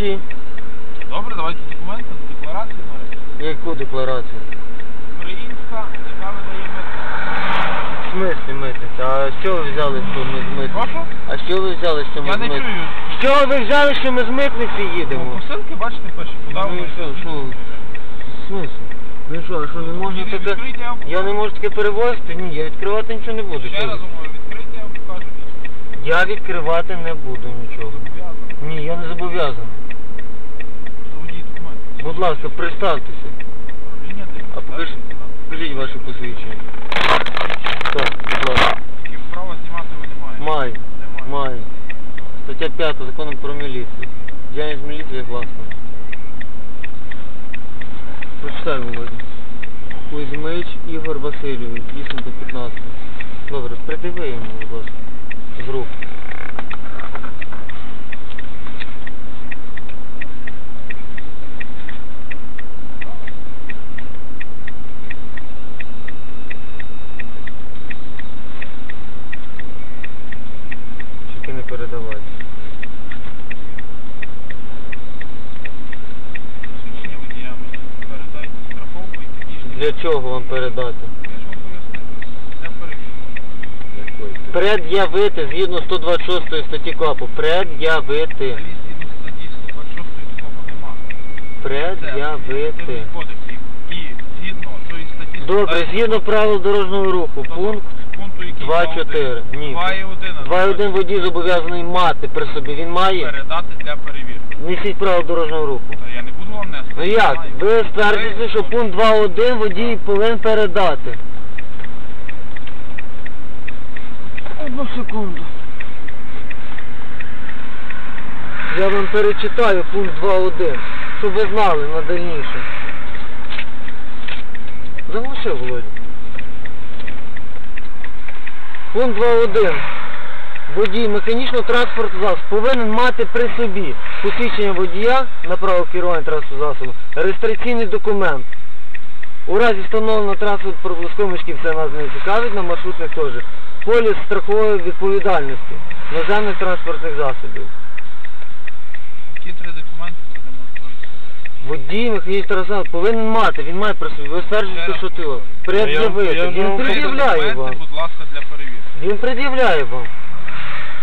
Ні. Добре, давайте документи, декларацію нарешті. Яку декларацію? Українська, яка видає митниця. В смислі митниця? А що ви взяли, що ми з митниці? Прошу? А що ви взяли, що ми Я з не митниці? чую. Що ви взяли, що ми з митниці їдемо? Посилки, бачите, пише, куди Ну ви що, що? В смислі? Ну що, а що не можна таке? відкрийте, я Я не можу таке перевозити? Ні, я відкривати нічого не буду. Ще раз ви? говорю, відкрийте, я вам покажу. Я відкривати не буду нічого. Ні, я не зобов'язаний. Будь ласка, представтеся. А покажіть, покажіть ваше посвідчення. Так, будь ласка. Права знімати ви не маєте. Маю, маю. Стаття 5 закону про міліцію. Діяльність міліції власна. Прочитай, Володя. Кузьмич Ігор Васильович, дійсно до 15. Добре, придиви йому, будь ласка, з рук. Для чого вам передати? Пред'явити згідно 126 статті КАПу. Пред'явити. Взагалі, згідно статті 126 такого нема. Це Пред'явити. Добре, згідно правил дорожнього руху. Пункт 2.4. Ні. 2.1. 2.1 водій зобов'язаний мати при собі. Він має? Передати для перевірки. Несіть правил дорожнього руху. Ну як? Ви стверджуєте, що пункт 2.1 водій повинен передати. Одну секунду. Я вам перечитаю пункт 2.1, щоб ви знали на дальніше. Заглуши, Володя. Пункт 2.1. Водій механічного транспорту засобу повинен мати при собі посвідчення водія на право керування транспортного засобу, реєстраційний документ. У разі встановлено транспорт проблисковим мішків, це нас не цікавить, на маршрутних теж. Поліс страхової відповідальності наземних транспортних засобів. Ті три документи продемонструйте. Водій механічного транспорту повинен мати, він має при собі. Ви стверджуєте, що ти його пред'явити. Він пред'являє вам. будь ласка, для перевірки. Він пред'являє вам.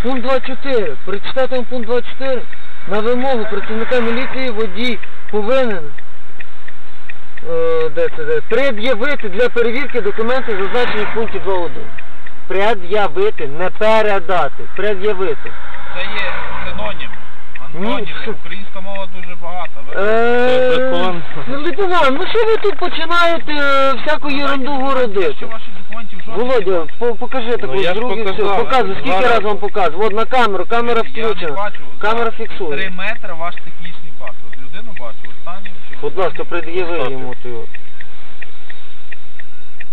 Пункт 24. Прочитайте пункт 24. На вимогу працівника міліції водій повинен е, де це, де? пред'явити для перевірки документи, зазначені в пункті 2.1. Пред'явити, не передати. Пред'явити. Це є синонім. Антонім. Ні. Українська мова дуже багата. Ви- Е, закон. Лейтенант, ну що ви тут починаєте е, всяку ерунду городити? Володя, по- покажи таку Ну, я ж другу, все, показав. показуй, скільки Зараз. раз вам показую. От на камеру, камера Я не включена. бачу. Камера За фіксує. Три метри ваш технічний паспорт. Людину бачу. Останній чи Будь ласка, пред'яви Поставте. йому от.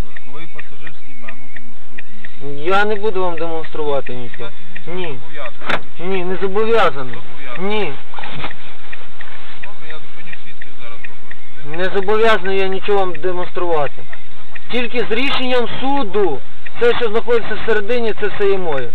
Легковий пасажирський мену демонструйте. Я не буду вам демонструвати нічого. Ні. Ні, не зобов'язаний. Ні. Добре, я зупиню свідків зараз попрошу. Не зобов'язаний я нічого вам демонструвати. Тільки з рішенням суду. Все, що знаходиться всередині, це все є моє.